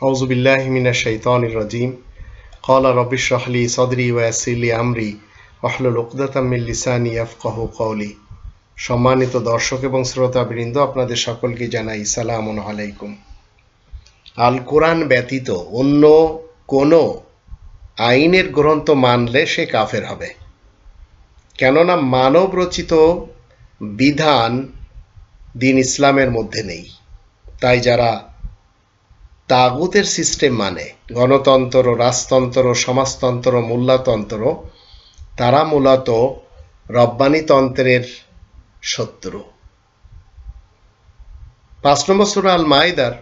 أعوذ بالله من الشيطان الرجيم قال رب اشرح لي صدري ويسر لي أمري واحلل عقدة من লিসানি ইয়াফকাহু কওলি সম্মানিত দর্শক এবং শ্রোতাবৃন্দ আপনাদের সকলকে জানাই সালামুন আলাইকুম আল কোরআন ব্যতীত অন্য কোনো আইনের গ্রন্থ মানলে সে কাফের হবে কেননা মানব রচিত বিধান দিন ইসলামের মধ্যে নেই তাই যারা তাগুতের সিস্টেম মানে গণতন্ত্র, রাজতন্ত্র, সমাজতন্ত্র মোল্লাতন্ত্র তারা মূলত রব্বানিতন্ত্রের শত্রু। পাঁচ নম্বর সুরা আল মাইদার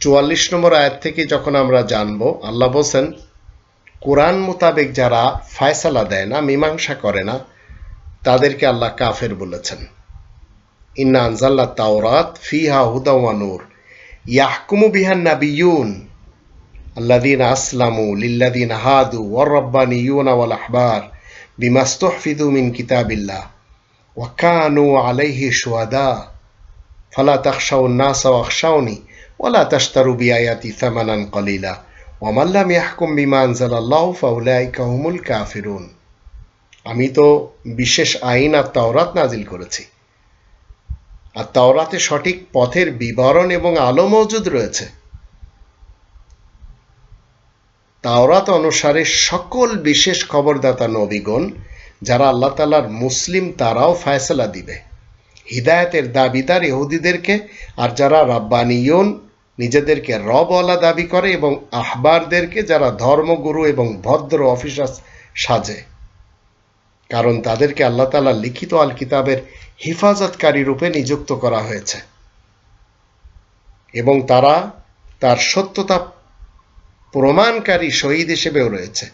চুয়াল্লিশ নম্বর আয়াত থেকে যখন আমরা জানব, আল্লাহ বলছেন, কোরআন মোতাবেক যারা ফায়সালা দেয় না, মীমাংসা করে না, তাদেরকে আল্লাহ কাফের বলেছেন। ইন্না আনজাল্লা তাওরাত ফিহা হুদা ওয়া নূর ইয়াহকুমু বিহান নাবিয়ুন الذين أسلموا للذين هادوا والربانيون والأحبار بما استحفظوا من كتاب الله وكانوا عليه شهداء فلا تخشوا الناس واخشوني ولا تشتروا بآياتي ثمنا قليلا ومن لم يحكم بما أنزل الله فأولئك هم الكافرون আমি তো বিশেষ আইন আর তাওরাত নাজিল করেছি আর তাওরাতে সঠিক পথের বিবরণ এবং আলো মজুদ রয়েছে। তাওরাত অনুসারে সকল বিশেষ খবরদাতা নবীগণ, যারা আল্লাহ তালার মুসলিম তারাও ফায়সলা দিবে। হিদায়তের দাবিদার ইহুদিদেরকে আর যারা রাব্বানিয়ন নিজেদেরকে রবওয়ালা দাবি করে এবং আহবারদেরকে যারা ধর্মগুরু এবং ভদ্র অফিসার সাজে। কারণ তাদেরকে আল্লাহ তালা লিখিত আল কিতাবের হিফাজতকারী রূপে নিযুক্ত করা হয়েছে। এবং তারা তার সত্যতা প্রমাণকারী শহীদ হিসেবেও রয়েছে।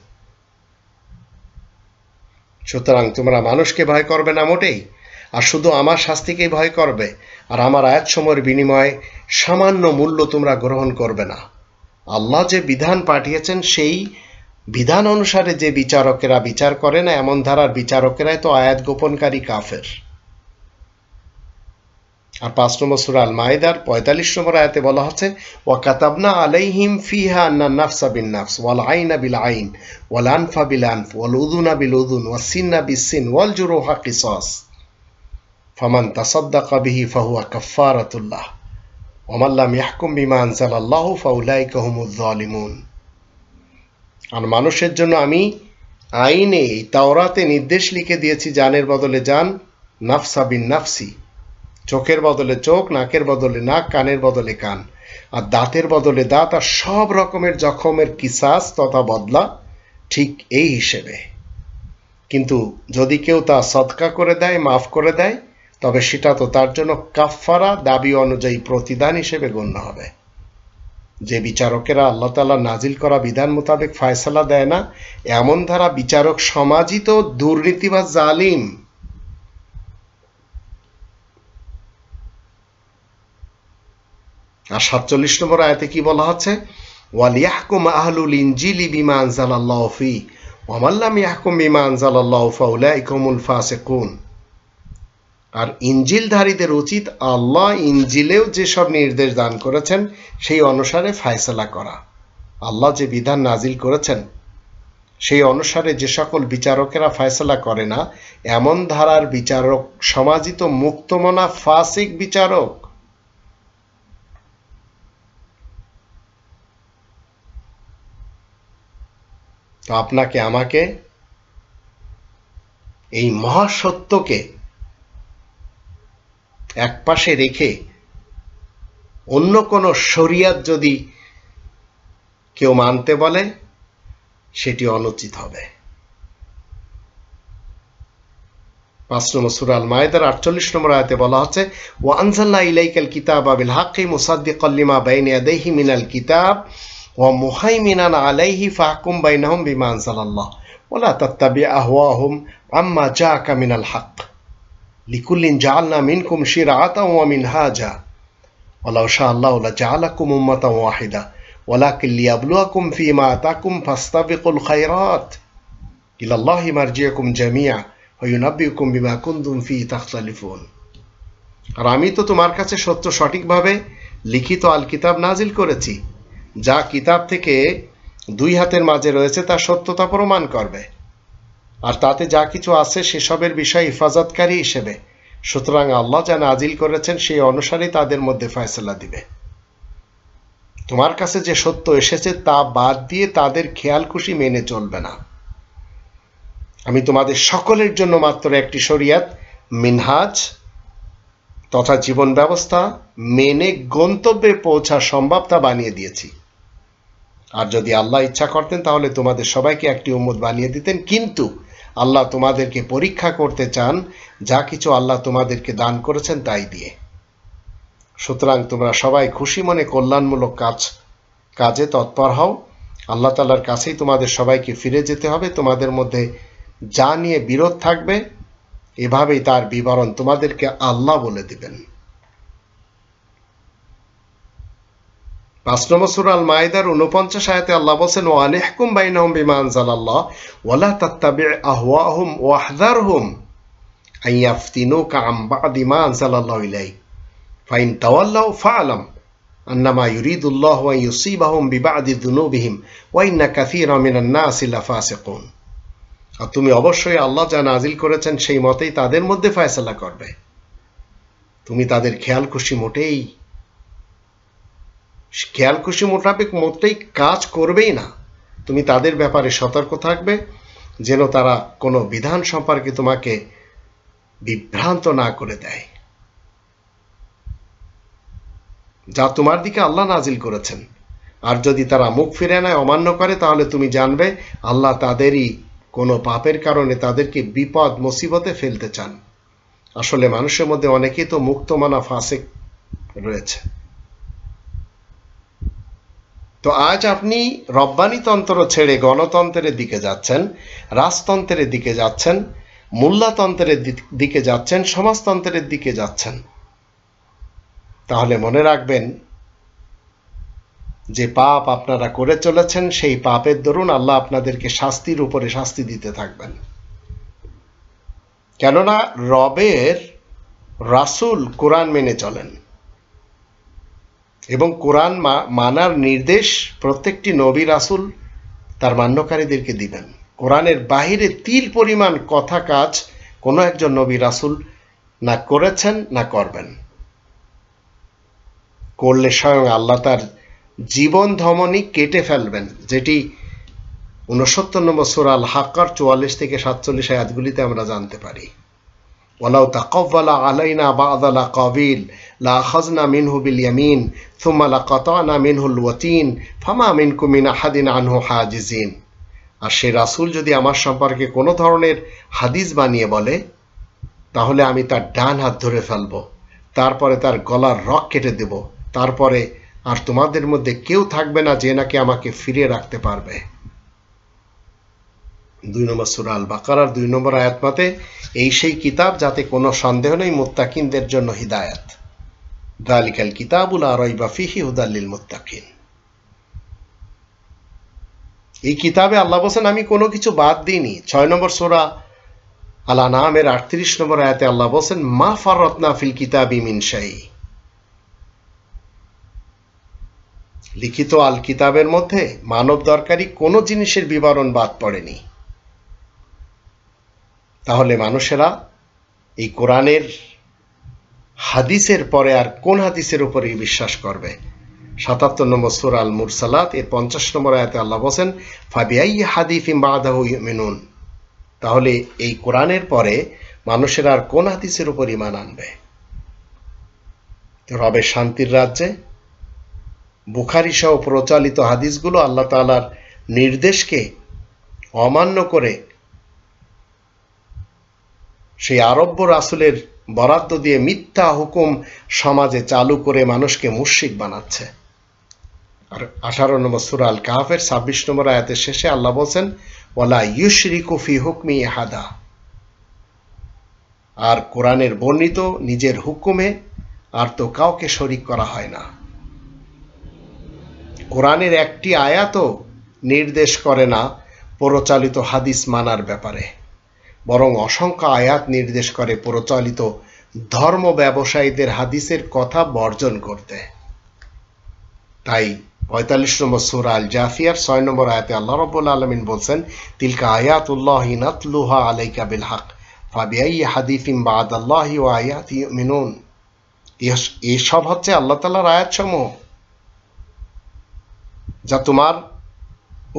সুতরাং তোমরা মানুষকে ভয় করবে না মোটেই, আর শুধু আমার শাস্তিকেই ভয় করবে, আর আমার আয়াত সময়ের বিনিময়ে সামান্য মূল্য তোমরা গ্রহণ করবে না। আল্লাহ যে বিধান পাঠিয়েছেন, সেই বিধান অনুসারে যে বিচারকেরা বিচার করে না, এমন ধারার বিচারকেরাই তো আয়াত গোপনকারী কাফের। আর পাঁচ নম্বর সুরা আল মাইদার পঁয়তাল্লিশ নম্বর আয়াতে বলা হচ্ছে ওয়া কাতাবনা আলাইহিম ফিহা আন্না নাফসা বিন নাফস, ওয়াল আইনা বিল আইন, ওয়াল আনফা বিল আনফ, ওয়াল উদুনা বিল উদুন ওয়া সিন্না বিস সিন, ওয়াল জুরুহা কিসাস, ফামান তাসাদ্দাকা বিহি ফাহুয়া কাফারাতুল্লাহ ওমান লাম ইয়াহকুম বিমা আনজালাল্লাহু ফাউলাইকা হুমুজ জালিমুন আর মানুষের জন্য আমি আইনে তাওরাতে নির্দেশ লিখে দিয়েছি জানের বদলে জান নাফসা বিন নাফসি। চোখের বদলে চোখ, নাকের বদলে নাক, কানের বদলে কান। আর দাঁতের বদলে দাঁত, আর সব রকমের জখমের কিসাস তথা বদলা ঠিক এই হিসেবে। কিন্তু যদি কেউ তা সৎকা করে দেয়, মাফ করে দেয়, তবে সেটা তো তার জন্য কাফফারা, দাবি অনুযায়ী প্রতিদান হিসেবে গণ্য হবে। যে বিচারকেরা আল্লাহ তালা নাজিল করা বিধান মোতাবেক ফায়সালা দেয় না, এমন ধারা বিচারক সমাজই তো দুর্নীতি বা জালিম আর সাতচল্লিশ নম্বর আয়াতে কি বলা হচ্ছে? ওয়ালিয়াহকুম আহলুল ইনজিলি বিমা আনজালাল্লাহু ফি ওয়ামাল্লাম ইয়াহকুম বিমা আনজালাল্লাহু ফাউলাইকুমুল ফাসিকুন। আর ইঞ্জিলধারীদের উচিত আল্লাহ ইঞ্জিলেও যেসব নির্দেশ দান করেছেন, সেই অনুসারে ফায়সালা করা। আল্লাহ যে বিধান নাজিল করেছেন, সেই অনুসারে যে সকল বিচারকেরা ফায়সালা করে না, এমন ধারার বিচারক, সমাজিত মুক্তমনা ফাসিক বিচারক তো আপনাকে, আমাকে, এই মহাসত্যকে একপাশে রেখে অন্য কোনো শরিয়াত যদি কেউ মানতে বলে, সেটি অনুচিত হবে। পাঁচ নম্বর সুরাল মায়েদার আটচল্লিশ নম্বর আয়তে বলা হচ্ছে ও আনজাল্লা ইলাইকাল কিতাব আবিল হাক্কি মুসাদ্দিকল্লিমা বাইনে আদেহি মিনাল কিতাব। ও মুহাইমিনান আলাইহি ফাহকুম বাইনাহুম বিমা আনজালাল্লাহ ওলা তাত্তাবি আহওয়াহুম আম্মা জাআকা মিনাল হক লিকুল্লিন জাআলনা মিনকুম শিরআতাও ওয়া মিনহাজা ওয়ালাউ শাআ আল্লাহু লাজাআলাকুম উম্মাতাও ওয়াহিদা ولكن ليبلوكم فيما آتاكم فاستبقوا الخيرات إلى الله مرجعكم جميعا وينبئكم بما كنتم فيه تختلفون আর আমি তো তোমার কাছে সত্য সঠিকভাবে লিখিত আল কিতাব নাজিল করেছি যা কিতাব থেকে দুই হাতের মাঝে রয়েছে, তা সত্যতা প্রমাণ করবে। আর তাতে যা কিছু আছে, সেসবের বিষয়ে হেফাজতকারী হিসেবে। সুতরাং আল্লাহ যা নাজিল করেছেন, সেই অনুসারে তাদের মধ্যে ফয়সলা দিবে। তোমার কাছে যে সত্য এসেছে, তা বাদ দিয়ে তাদের খেয়াল খুশি মেনে চলবে না। আমি তোমাদের সকলের জন্য মাত্র একটি শরিয়াত, মিনহাজ তথা জীবন ব্যবস্থা, মেনে গন্তব্যে পৌঁছা সম্ভব তা বানিয়ে দিয়েছি। আর যদি আল্লাহ ইচ্ছা করতেন, তাহলে তোমাদের সবাইকে একটি উম্মত বানিয়ে দিতেন। কিন্তু আল্লাহ তোমাদেরকে পরীক্ষা করতে চান, যা কিছু আল্লাহ তোমাদেরকে দান করেছেন তাই দিয়ে। সুতরাং তোমরা সবাই খুশি মনে কল্যাণমূলক কাজ, কাজে তৎপর হও। আল্লাহ তালার কাছেই তোমাদের সবাইকে ফিরে যেতে হবে। তোমাদের মধ্যে যা নিয়ে বিরোধ থাকবে, এভাবেই তার বিবরণ তোমাদেরকে আল্লাহ বলে দিবেন। পাঁচ নম্বর সুরাল মাইদার উনপঞ্চাশ আয়াতে আল্লাহ বলছেন ও আলিহকুম বাইনাহুম বিমা আনজাল আল্লাহ ওয়ালা তাত্তাবি আহওয়াহুম ওয়াহদার হুম আইয়াফতিনু কাম বাদিমা আনজাল আল্লাহ ইলাই ফাইন তাওয়াল্লাহ ফাআলাম, আন্নামা ইউরিদুল্লাহ ওয়া ইউসিবাহুম বিবাদি দুনুবিহিম ওয়া ইন্না কাসীরা মিনান নাসি লাফাসিকুন. আর তুমি অবশ্যই আল্লাহ যা নাজিল করেছেন সেই মতেই তাদের মধ্যে ফয়সালা করবে। তুমি তাদের খেয়াল খুশি মোটেই খেয়াল খুশি মোটাবেক মোটেই কাজ করবেই না। তুমি তাদের ব্যাপারে সতর্ক থাকবে, যেন তারা কোনো বিধান সম্পর্কে তোমাকে বিভ্রান্ত না করে দেয়। যা তোমার দিকে আল্লাহ নাজিল করেছেন। আর যদি তারা মুখ ফিরে নেয়, অমান্য করে, তাহলে তুমি জানবে আল্লাহ তাদেরই কোনো পাপের কারণে তাদেরকে বিপদ, মুসিবতে ফেলতে চান। আসলে মানুষের মধ্যে অনেকেই তো মুক্তমানা ফাসেক রয়েছে। তো আজ আপনি রব্বানিতন্ত্র ছেড়ে গণতন্ত্রের দিকে যাচ্ছেন, রাজতন্ত্রের দিকে যাচ্ছেন, মূল্যতন্ত্রের দিকে যাচ্ছেন, সমাজতন্ত্রের দিকে যাচ্ছেন। তাহলে মনে রাখবেন, যে পাপ আপনারা করে চলেছেন, সেই পাপের দরুন আল্লাহ আপনাদেরকে শাস্তির উপরে শাস্তি দিতে থাকবেন। কেননা রবের রাসুল কোরআন মেনে চলেন। এবং কোরআন মানার নির্দেশ প্রত্যেকটি নবী রাসুল তার মান্যকারীদেরকে দিবেন। কোরআনের বাহিরে তিল পরিমাণ কথা কাজ কোনো একজন নবী রাসুল না করেছেন, না করবেন। করলে স্বয়ং আল্লাহ তার জীবন ধমনী কেটে ফেলবেন, যেটি উনসত্তর নম্বর সুরাল হাক্কার চুয়াল্লিশ থেকে সাতচল্লিশ আয়াতগুলিতে আমরা জানতে পারি। ওলাউ তাকব্বালা আলাইনা বাদালা কবিল বিল ইয়ামিন থুম্মা লা কাতানা মিনহুল ওয়াতিন, ফামা মিনকু মিন আহাদিন আনহু হাজিজিন। আর সে রাসূল যদি আমার সম্পর্কে কোনো ধরনের হাদিস বানিয়ে বলে, তাহলে আমি তার ডান হাত ধরে ফেলব, তারপরে তার গলার রক কেটে দেব, তারপরে আর তোমাদের মধ্যে কেউ থাকবে না যে নাকি আমাকে ফিরিয়ে রাখতে পারবে। দুই নম্বর সুরা আল বাকারার দুই নম্বর আয়াতমাতে এই সেই কিতাব যাতে কোনো সন্দেহ নেই, মুত্তাকিনদের জন্য হিদায়াত। দালিকাল কিতাবুল আরইবা ফিহি হুদাল্লিল মুত্তাকিন এই কিতাবে আল্লাহ বলছেন, আমি কোনো কিছু বাদ দিইনি। ছয় নম্বর সোরা আল্লাহ নামের আটত্রিশ নম্বর আয়াতে আল্লাহ বলছেন, মা ফারতনা ফিল কিতাবি মিন শাই। লিখিত আল কিতাবের মধ্যে মানব দরকারি কোনো জিনিসের বিবরণ বাদ পড়েনি। তাহলে মানুষেরা এই কোরআনের হাদিসের পরে আর কোন হাদিসের উপরে বিশ্বাস করবে? সাতাত্তর নম্বর সুর আল মুরসালাত এর পঞ্চাশ নম্বর আয়াতে আল্লাহ বসেন ফাবিআই হাদিফিম বাদাহু মেনুন তাহলে এই কোরআনের পরে মানুষের আর কোন হাদিসের উপর ইমান আনবে? রবে শান্তির রাজ্যে বুখারি সহ প্রচলিত হাদিসগুলো আল্লাহ তালার নির্দেশকে অমান্য করে সেই আরব্য রাসুলের বরাদ্দ দিয়ে মিথ্যা হুকুম সমাজে চালু করে মানুষকে মুশিক বানাচ্ছে। আর আঠারো নম্বর সুরাল কাহাফের ছাব্বিশ নম্বর আয়াতের শেষে আল্লাহ বলছেন ওলা ইউশরি কুফি হুকমি হাদা আর কোরআনের বর্ণিত নিজের হুকুমে আর তো কাউকে শরিক করা হয় না। কোরআনের একটি আয়াতও নির্দেশ করে না প্রচালিত হাদিস মানার ব্যাপারে। বরং অসংখ্য আয়াত নির্দেশ করে প্রচলিত ধর্ম ব্যবসায়ীদের হাদিসের কথা বর্জন করতে। তাই পঁয়তাল্লিশ নম্বর সুরা আল জাফিয়ার ছয় নম্বর আয়াতে আল্লাহ রব্বুল আলমিন বলছেন, তিলকা আয়াতুল্লাহ নাতলুহা আলাইকা বিল হক ফাবিআই হাদিফিম বাদ আল্লাহ আয়াত মিনুন এসব হচ্ছে আল্লাহ তালার আয়াতসমূহ, যা তোমার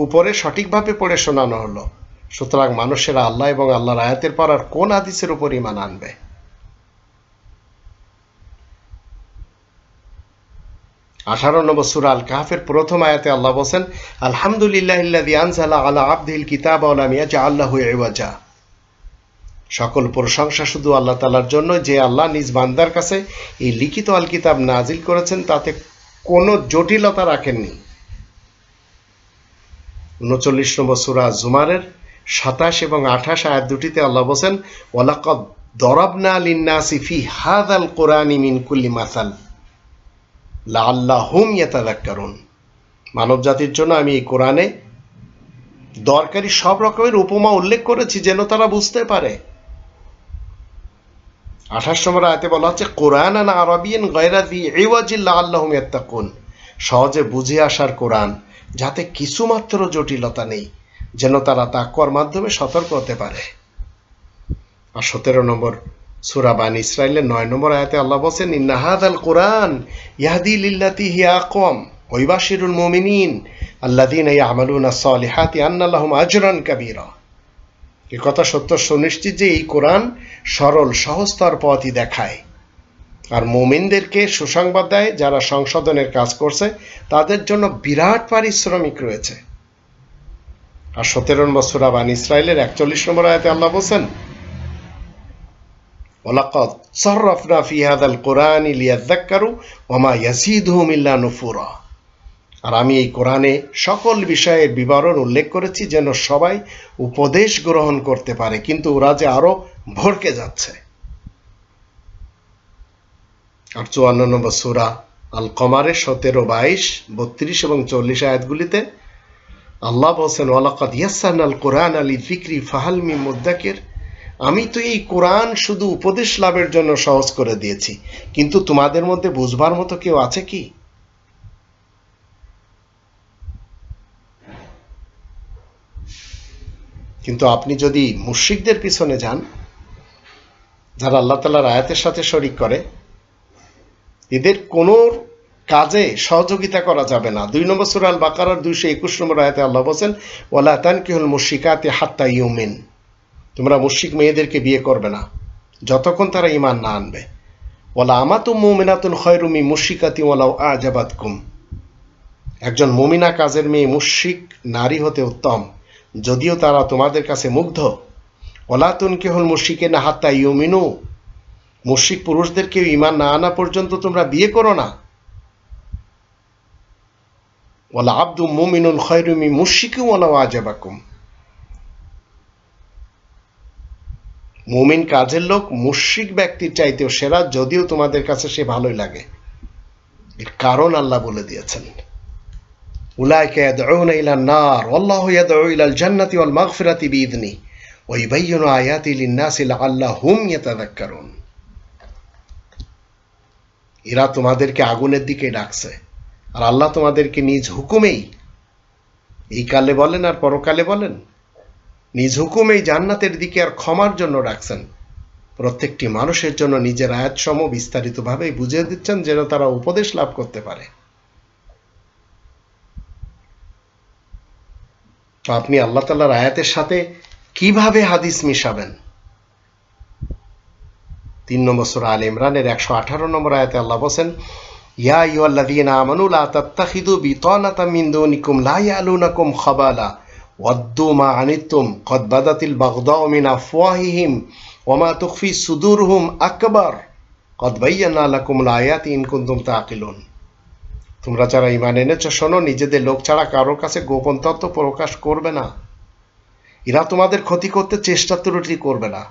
উপরে সঠিকভাবে পড়ে শোনানো হলো। সুতরাং মানুষেরা আল্লাহ এবং আল্লাহর আয়াতের পর আর কোন হাদিসের উপর ইমান আনবে? আঠারো নম্বর সুরা আল কাহাফের প্রথম আয়াতে আল্লাহ বলছেন আলহামদুলিল্লাহ আনসালা আলা আব্দিল কিতাব আলামিয়া যা আল্লাহ এওয়াজা সকল প্রশংসা শুধু আল্লাহ তালার জন্য, যে আল্লাহ নিজ বান্দার কাছে এই লিখিত আল কিতাব নাজিল করেছেন, তাতে কোনো জটিলতা রাখেননি। উনচল্লিশ নম্বর সুরা জুমারের সাতাশ এবং আঠাশ আয়াত দুটিতে আল্লাহ বলছেন, ওয়ালাকদ দরবনা লিন্নাসি ফি হাদ আল কোরআনি মিন কুল্লি মাসাল লাল্লাহুম ইয়াতাদাক্কারুন মানব জাতির জন্য আমি এই কোরআনে দরকারি সব রকমের উপমা উল্লেখ করেছি যেন তারা বুঝতে পারে। আঠাশ নম্বর আয়তে বলা হচ্ছে কোরআন আন আরবিয়ান গয়রাদি এওয়াজিল্লা আল্লাহম ইয়াত্তাকুন। সহজে বুঝে আসার কোরআন, যাতে কিছুমাত্র জটিলতা নেই। যেন তারা তাকুয়ার মাধ্যমে সতর্ক হতে পারে। আর সতেরো নম্বর সুরা বান ইসরায়েলের নয় নম্বর আয়াতে আল্লাহ বলছেন ইন্নাহাদ আল কোরআন ইয়াদি লিল্লাতি হিয়া আকম ওইবাশিরুল মুমিনিন আল্লাদিন এই আমালুন সালিহাতি আন্নাল্লাহুম আজরান কাবীরা। এ কথা সত্য সুনিশ্চিত যে এই কোরআন সরল সহস্তর পথই দেখায়। আর মোমিনদেরকে সুসংবাদ দেয়, যারা সংশোধনের কাজ করছে, তাদের জন্য বিরাট পারিশ্রমিক রয়েছে। আর সতেরো নম্বর সুরা বান ইসরায়েলের একচল্লিশ নম্বর আয়তে আল্লাহ বলছেন ওলাকত সরফনা ফি হাদাল কোরআন লিয়াজ্জাক্কারু ওমা ইয়াসিদহুম ইল্লা নুফুরা। আর আমি এই কোরআনে সকল বিষয়ের বিবরণ উল্লেখ করেছি যেন সবাই উপদেশ গ্রহণ করতে পারে, কিন্তু ওরা যে আরও ভরকে যাচ্ছে। আর চুয়ান্ন নম্বর সুরা আল কমারের সতেরো, বাইশ, বত্রিশ এবং চল্লিশ আয়াতগুলিতে আল্লাহ বলছেন, ওয়ালাকাদ ইয়াসান আল কোরআন আলী ফিক্রি ফাহালমি মুদ্দাকের? আমি তো এই কোরআন শুধু উপদেশ লাভের জন্য সহজ করে দিয়েছি, কিন্তু তোমাদের মধ্যে বুঝবার মতো কেউ আছে কি? কিন্তু আপনি যদি মুশ্রিকদের পিছনে যান, যারা আল্লাহ তালার আয়াতের সাথে শরিক করে, এদের কোনো কাজে সহযোগিতা করা যাবে না। দুই নম্বর সুরাল বাকারার দুইশো একুশ নম্বর আয়াতে আল্লাহ বলছেন ওলা তান কি হল মুশিকাতে হাত্তা ইউমিন। তোমরা মুশিক মেয়েদেরকে বিয়ে করবে না, যতক্ষণ তারা ইমান না আনবে। ওলা আমাতু মুমিনাতুন খয়রুমি মুশিকাতি ওলাও আজাবাদ কুম একজন মুমিনা কাজের মেয়ে মুশিক নারী হতে উত্তম, যদিও তারা তোমাদের কাছে মুগ্ধ। কে হল মুশিকে না হাত্তা ইউমিনু। মুশিক পুরুষদেরকে ইমান না আনা পর্যন্ত তোমরা বিয়ে করো না। ওলা আব্দু মুমিনুল খয়রুমি মুশিকু ওলাও আজাবাকুম। মুমিন কাজের লোক, মুশ্রিক ব্যক্তির চাইতেও সেরা, যদিও তোমাদের কাছে সে ভালোই লাগে। এর কারণ আল্লাহ বলে দিয়েছেন। ইলা নার জান্নাতি ওয়াল মাগফিরাতি আয়াতি ইয়াতাযাক্কারুন। এরা তোমাদেরকে আগুনের দিকে ডাকছে। আর আল্লাহ তোমাদেরকে নিজ হুকুমেই এই কালে বলেন আর পরকালে বলেন, নিজ হুকুমেই জান্নাতের দিকে আর ক্ষমার জন্য রাখছেন প্রত্যেকটি মানুষের জন্য নিজের আয়াতসম বিস্তারিতভাবে বুঝিয়ে দিচ্ছেন, যেন তারা উপদেশ লাভ করতে পারে। তো আপনি আল্লাহ তাল্লাহর আয়াতের সাথে কীভাবে হাদিস মিশাবেন? তিন নম্বর সুরা আল ইমরানের একশো আঠারো নম্বর আয়াতে আল্লাহ বলছেন ইয়া ইউল্লাযীনা আমানু লা তাত্তাখিযু বিতানাতাম মিন দুনিকুম লা ইয়ালুনাকুম খাবালা ওয়াদ্দু মা আনিতুম কদ বাদাতিল বাগদাউ মিন আফওয়াহিহিম ওয়া মা তুখফি সুদুরহুম আকবার কদ বায়্যানা লাকুমুল আয়াতি ইন কুনতুম তাকিলুন। তোমরা যারা ইমান এনেছ, শোনো, নিজেদের লোক ছাড়া কারোর কাছে গোপন তত্ত্ব প্রকাশ করবে না। এরা তোমাদের ক্ষতি করতে চেষ্টা ত্রুটি করবে না।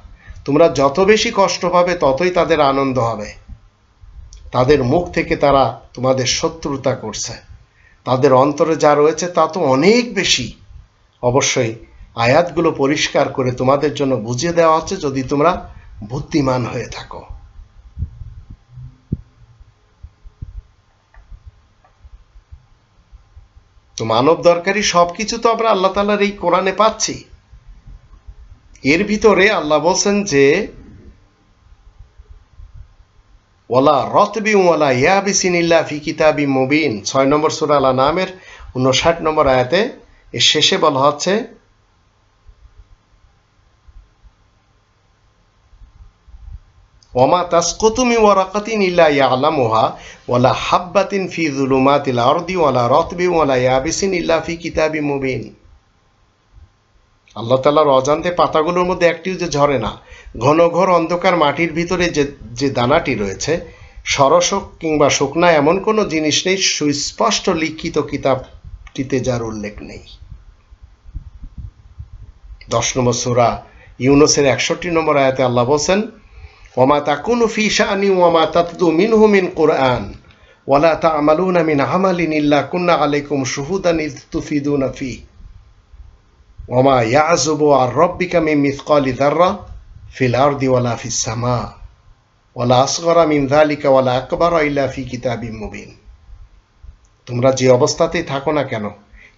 তোমরা যত বেশি কষ্ট পাবে, ততই তাদের আনন্দ হবে। তাদের মুখ থেকে তারা তোমাদের শত্রুতা করছে। তাদের অন্তরে যা রয়েছে তা তো অনেক বেশি। অবশ্যই আয়াতগুলো পরিষ্কার করে তোমাদের জন্য বুঝিয়ে দেওয়া হচ্ছে যদি তোমরা বুদ্ধিমান হয়ে থাকো। তো মানব দরকারি সব কিছু তো আমরা আল্লাহ তালার এই কোরআনে পাচ্ছি। এর ভিতরে আল্লাহ বলছেন যে ওয়ালা রতবি ওয়ালা ইয়াবিসিন ইল্লা ফি কিতাবি মুবিন। ছয় নম্বর সুরা আলা নামের উনষাট নম্বর আয়াতে এর শেষে বলা হচ্ছে ওমা তাসকুতুমি ওয়ারাকাতিন ইল্লা ইয়ালামুহা ওয়ালা হাব্বাতিন ফি যুলুমাতিল আরদি ওয়ালা রতবি ওয়ালা ইয়াবিসিন ইল্লা ফি কিতাবি মুবিন। আল্লাহ তালার অজান্তে পাতাগুলোর মধ্যে একটিও যে ঝরে না, ঘন ঘোর অন্ধকার মাটির ভিতরে যে যে দানাটি রয়েছে, সরসক কিংবা শুকনা এমন কোনো জিনিস নেই, সুস্পষ্ট লিখিত কিতাবটিতে যার উল্লেখ নেই। দশ নম্বর সুরা ইউনুসের একষট্টি নম্বর আয়াতে আল্লাহ বলছেন, ওমা তাকুনু ফি শানি ওমা তাতদু মিনহু মিন কুরআন, ওয়ালা তা তা'মালুনা মিন আমালিন ইল্লা কুন্না আলাইকুম শুহুদান ইয তুফিদুনা ফি। ওমা ইয়াযুবু আর রাব্বিকা মিন মিসকালি যাররা ফিল আরদি ওয়ালা ফিস সামা ওয়ালা আসগরা মিন তোমরা যে অবস্থাতেই থাকো না কেন,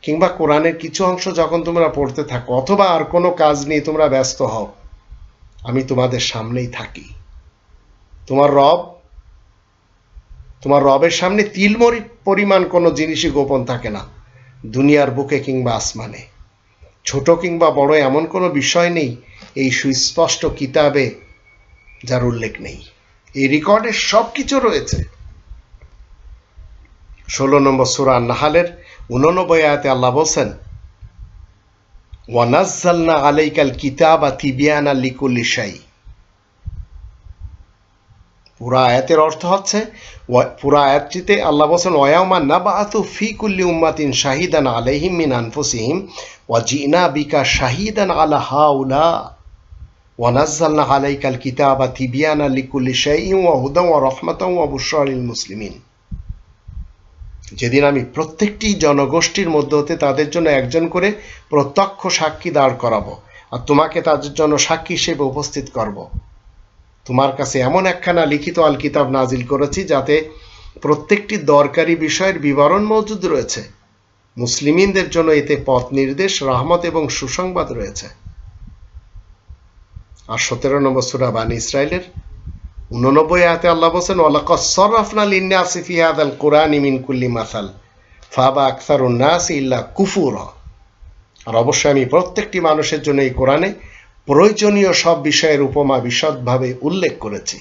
কিংবা কোরআনের কিছু অংশ যখন তোমরা পড়তে থাকো, অথবা আর কোনো কাজ নিয়ে তোমরা ব্যস্ত হও, আমি তোমাদের সামনেই থাকি। তোমার রব, তোমার রবের সামনে তিলমরি পরিমাণ কোনো জিনিসই গোপন থাকে না, দুনিয়ার বুকে কিংবা আসমানে। ছোট কিংবা বড় এমন কোনো বিষয় নেই, এই সুস্পষ্ট কিতাবে যার উল্লেখ নেই। এই রেকর্ডে সব কিছু রয়েছে। ষোলো নম্বর সুরা নাহালের উননব্বই আয়াতে আল্লাহ বলছেন ওয়ানাজ্জালনা আলাইকাল কিতাব তিবিয়ানা লিকুল্লি শাই। পুরা আয়াতের অর্থ হচ্ছে পুরা আয়াতটিতে আল্লাহ বলছেন ওয়াউমা নাবাআতু ফি কুল্লি উম্মাতিন শাহিদান আলাইহিম মিন আনফুসিহিম, ওয়া জিনা বিকা শাহিদান আলা হাউলা ওয়ানাজ্জালনা আলাইকাল কিতাবা তিবিয়ানা লিকুল্লি শাইইন, ওয়া হুদান ওয়া রাহমাতান ওয়া বুশরা লিল মুসলিমিন। যেদিন আমি প্রত্যেকটি জনগোষ্ঠীর মধ্যে হতে তাদের জন্য একজন করে প্রত্যক্ষ সাক্ষী দাঁড় করাবো, আর তোমাকে তাদের জন্য সাক্ষী হিসেবে উপস্থিত করব। তোমার কাছে এমন একখানা লিখিত আল কিতাব নাজিল করেছি যাতে প্রত্যেকটি দরকারি বিষয়ের বিবরণ মজুদ রয়েছে। মুসলিমিনদের জন্য এতে পথ নির্দেশ, রহমত এবং সুসংবাদ রয়েছে। আর সতেরো নম্বর সুরা বানী ইসরায়েলের উননব্বই আয়াতে আল্লাহ বলছেন, ওয়ালাকাদ সররাফনা লিন্নাসি ফি হাদাল কুরআনি কুল্লি মাসাল, ফাবা আকসারুন নাস ইল্লা কুফুরা। আর অবশ্যই আমি প্রত্যেকটি মানুষের জন্য এই কোরআনে প্রয়োজনীয় সব বিষয়ের উপমা বিশদভাবে উল্লেখ করেছি।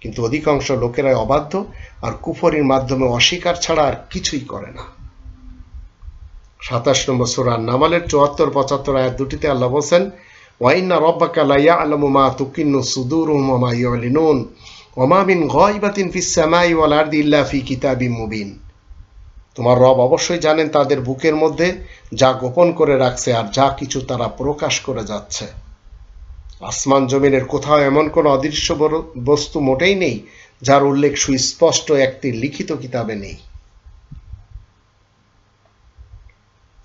কিন্তু অধিকাংশ লোকেরাই অবাধ্য আর কুফরির মাধ্যমে অস্বীকার ছাড়া আর কিছুই করে না। সাতাশ নম্বর সুরার নামালের চুয়াত্তর, পঁচাত্তর আয়াত দুটিতে আল্লাহ বলছেন ওয়াইন্না রব্বাকা লা ইয়ালামু মা তুকিন্নু ওয়া মা ইউলিনুন, ওয়া মা মিন গায়বাতিন ফিস সামাই ওয়াল আরদি ইল্লা ফি কিতাবিম মুবিন। তোমার রব অবশ্যই জানেন তাদের বুকের মধ্যে যা গোপন করে রাখছে আর যা কিছু তারা প্রকাশ করে যাচ্ছে। আসমান জমিনের কোথাও এমন কোনো অদৃশ্য বস্তু মোটেই নেই, যার উল্লেখ সুস্পষ্ট একটি লিখিত কিতাবে নেই।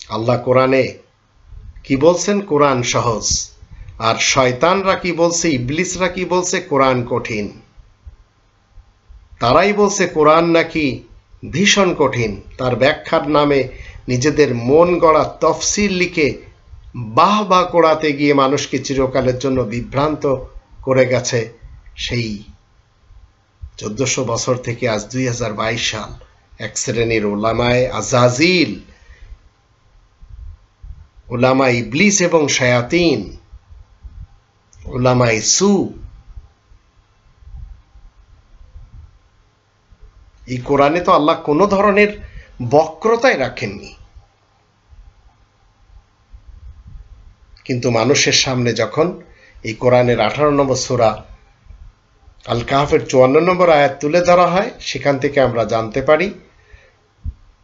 আল্লাহ কোরআনে কি বলছেন? কোরআন সহজ। আর শয়তানরা কি বলছে? ইবলিসরা কি বলছে? কোরআন কঠিন। তারাই বলছে কোরআন নাকি ভীষণ কঠিন। তার ব্যাখ্যার নামে নিজেদের মন গড়া তফসিল লিখে বাহ বা কোড়াতে গিয়ে মানুষকে চিরকালের জন্য বিভ্রান্ত করে গেছে সেই চোদ্দশো বছর থেকে আজ দুই হাজার বাইশ সাল এক শ্রেণির ওলামায় আজাজিল ওলামা ইবলিস এবং শায়াতিন ওলামা ইসু এই কোরআনে তো আল্লাহ কোনো ধরনের বক্রতায় রাখেননি। কিন্তু মানুষের সামনে যখন এই কোরআনের আঠারো নম্বর সুরা আল কাহাফের চুয়ান্ন নম্বর আয়াত তুলে ধরা হয়, সেখান থেকে আমরা জানতে পারি,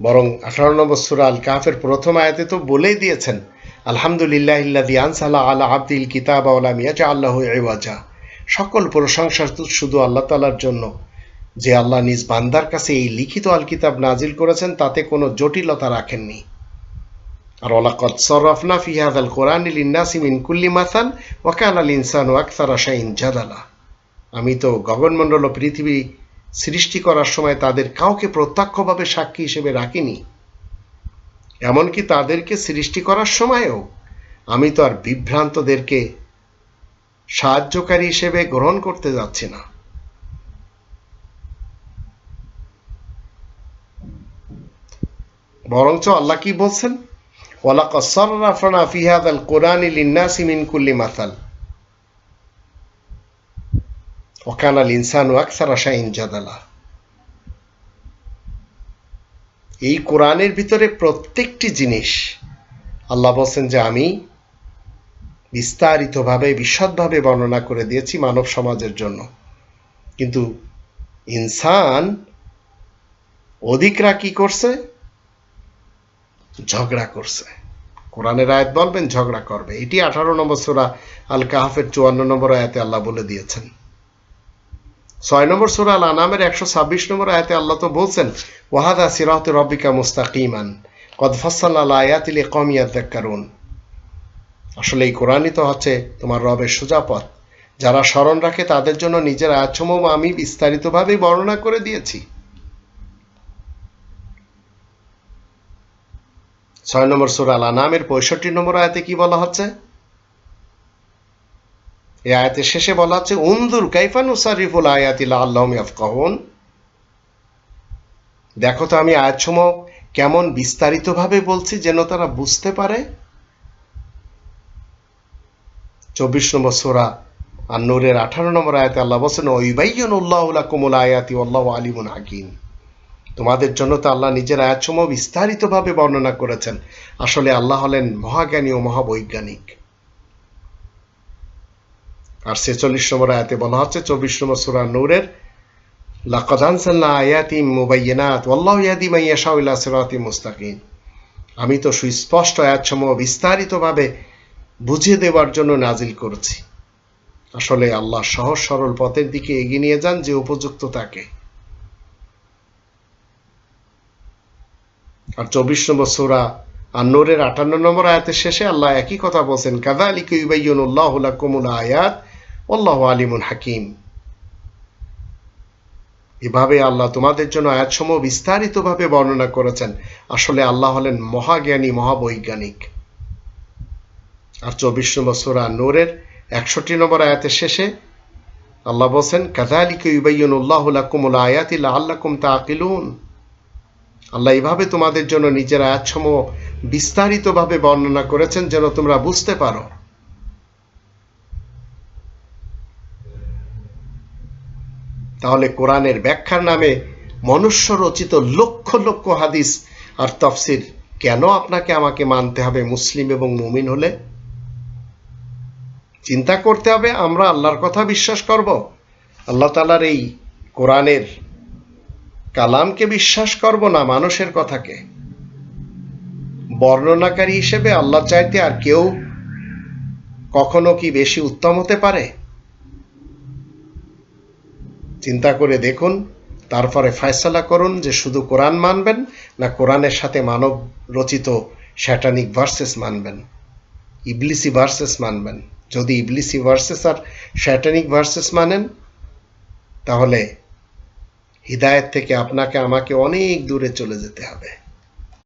বরং আঠারো নম্বর সুরা আল কাহাফের প্রথম আয়াতে তো বলেই দিয়েছেন, আলহামদুলিল্লাহ ইল্লাদি আনসালা আলা আব্দিল কিতাব আল্লাহ মিয়াজা আল্লাহ এওয়াজা সকল প্রশংসা শুধু আল্লাহ তালার জন্য, যে আল্লাহ নিজ বান্দার কাছে এই লিখিত আল কিতাব নাজিল করেছেন, তাতে কোনো জটিলতা রাখেননি। আর ওলাকদ সরফনা ফি হাদাল কোরআন লিন্নাসি মিন কুল্লি মাসাল ওয়াকান আল ইনসান ওয়াকসার আশাইন জাদালা। আমি তো গগনমণ্ডল ও পৃথিবী সৃষ্টি করার সময় তাদের কাউকে প্রত্যক্ষভাবে সাক্ষী হিসেবে রাখিনি। এমনকি তাদেরকে সৃষ্টি করার সময়ও আমি তো আর বিভ্রান্তদেরকে সাহায্যকারী হিসেবে গ্রহণ করতে যাচ্ছি না। বরঞ্চ আল্লাহ কি বলছেন? ওয়ালাকাদ সাররাফনা ফি হাযাল কুরআনি লিন-নাসি মিন কুল্লি মাসাল। ওয়া কানা আল-ইনসানু আকসারা শাইইন জাদালা। এই কোরআনের ভিতরে প্রত্যেকটি জিনিস আল্লাহ বলছেন যে আমি বিস্তারিতভাবে, বিশদভাবে বর্ণনা করে দিয়েছি মানব সমাজের জন্য। কিন্তু ইনসান অধিকরা কি করছে? ঝগড়া করছে। কোরআনের আয়াত বলবেন, ঝগড়া করবে। এটি আঠারো নম্বর সোরা আল কাহাফের চুয়ান্ন নম্বর আয়াতে আল্লাহ বলে দিয়েছেন। ছয় নম্বর সোরা আল আনামের একশো ছাব্বিশ নম্বর আয়াতে আল্লাহ তো বলছেন, ওয়াহাদা সিরাহতে রব্বিকা মুস্তাকিমান, কদ আল আয়াতিল কমিয়াত কারণ আসলে এই কোরআনই তো হচ্ছে তোমার রবের সোজাপথ যারা স্মরণ রাখে তাদের জন্য নিজের আয়াতসমূহ আমি বিস্তারিতভাবে বর্ণনা করে দিয়েছি। ছয় নম্বর সুরা আল আনামের পঁয়ষট্টি নম্বর আয়াতে কি বলা হচ্ছে? এই আয়াতের শেষে বলা হচ্ছে উন্দুর কাইফান উসারিফুল আয়াতিল আল্লাহ ইয়াফকাহুন। দেখো তো আমি আয়াতসমূহ কেমন বিস্তারিতভাবে বলছি যেন তারা বুঝতে পারে। চব্বিশ নম্বর সোরা আর নূরের আঠারো নম্বর আয়াতে আল্লাহ বলছেন ওইবাইয়ন উল্লাহ কুমুল আয়াতি আল্লাহ আলিমুন হাকিম। তোমাদের জন্য তো আল্লাহ নিজের আয়াতসমূহ বিস্তারিতভাবে বর্ণনা করেছেন। আসলে আল্লাহ হলেন মহাজ্ঞানী ও মহাবৈজ্ঞানিক। আর ছেচল্লিশ নম্বর আয়াতে বলা হচ্ছে, চব্বিশ নম্বর সুরা নূরের মুস্তাকিম। আমি তো সুস্পষ্ট আয়াতসমূহ বিস্তারিতভাবে বুঝিয়ে দেওয়ার জন্য নাজিল করেছি। আসলে আল্লাহ সহজ সরল পথের দিকে এগিয়ে নিয়ে যান যে উপযুক্ত তাকে। আর চব্বিশ নম্বর সুরা আর নোরের আটান্ন নম্বর আয়াতের শেষে আল্লাহ একই কথা বলছেন কাদা আলী কুইবাইয়ুল্লাহ কুমুল আয়াত আল্লাহ আলিমুন হাকিম। এভাবে আল্লাহ তোমাদের জন্য আয়াতসমূহ বিস্তারিতভাবে বর্ণনা করেছেন। আসলে আল্লাহ হলেন মহাজ্ঞানী, মহাবৈজ্ঞানিক। আর চব্বিশ নম্বর সুরা নূরের একষট্টি নম্বর আয়াতের শেষে আল্লাহ বলছেন কাদা কাদালিকে ইবাইয়ুল্লাহ কুমুল আয়াতিল্লা আল্লাকুম তা আকিলুন আল্লাহ এইভাবে তোমাদের জন্য নিজের আয়াতসমূহ বিস্তারিতভাবে বর্ণনা করেছেন যেন তোমরা বুঝতে পারো। তাহলে কোরআনের ব্যাখ্যার নামে মনুষ্য রচিত লক্ষ লক্ষ হাদিস আর তফসির কেন আপনাকে আমাকে মানতে হবে মুসলিম এবং মুমিন হলে? চিন্তা করতে হবে, আমরা আল্লাহর কথা বিশ্বাস করব। আল্লাহ তালার এই কোরআনের কালামকে বিশ্বাস করব না মানুষের কথাকে। বর্ণনাকারী হিসেবে আল্লাহ চাইতে আর কেউ কখনো কি বেশি উত্তম হতে পারে? চিন্তা করে দেখুন, তারপরে ফয়সলা করুন যে শুধু কোরআন মানবেন না কোরআনের সাথে মানব রচিত শ্যাটানিক ভার্সেস মানবেন, ইবলিসি ভার্সেস মানবেন। যদি ইবলিসি ভার্সেস আর শ্যাটানিক ভার্সেস মানেন, তাহলে হৃদায়ত থেকে আপনাকে আমাকে অনেক দূরে চলে যেতে হবে।